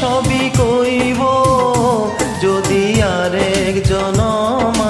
সবই কইব যদি আরেক জনম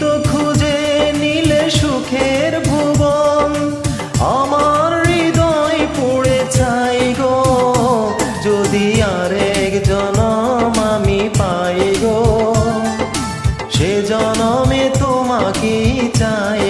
তো খুঁজে নিলে সুখের ভুবন। আমার হৃদয় যদি আরেক আমি জনমে তোমাকে চাই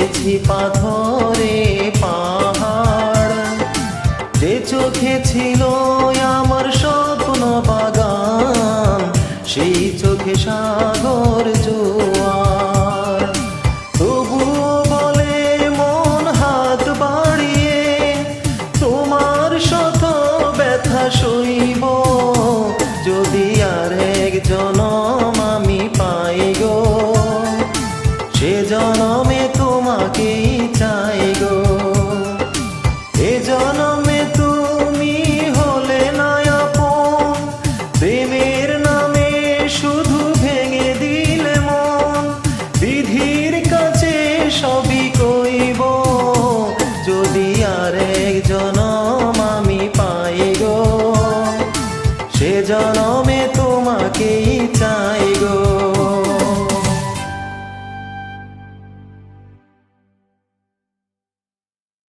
দেখেছি পাথরে পাহাড় যে চোখে ছিল জনমে তোমাকেই চাই।